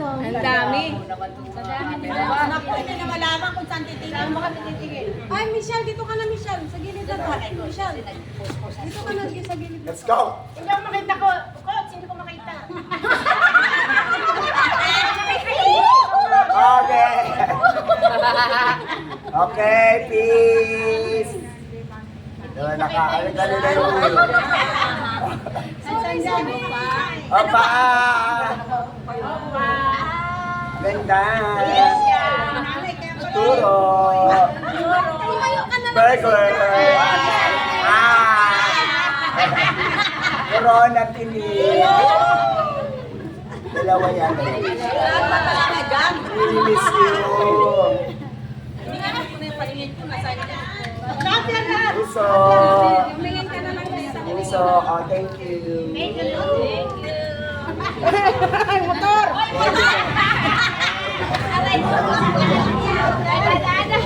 dami. Ang dami. Naku, hindi na malaman kung saan titingin. Baka titingin. Ay, Michelle, dito ka na, Michelle. Sa gilid na to. Michelle, dito ka na sa gilid na Let's go! Hindi ako makita ko. Coach, hindi ko makita. Okay! okay, peace! Diba, naka-alagalo na yung ulo. Opa! Ganda! Turo! Burger! Ah! Corona tinig! Dalawa yan. We miss you! Puso! Tumingin ka na lang sa Puso! Oh, thank you! Thank you. Motor!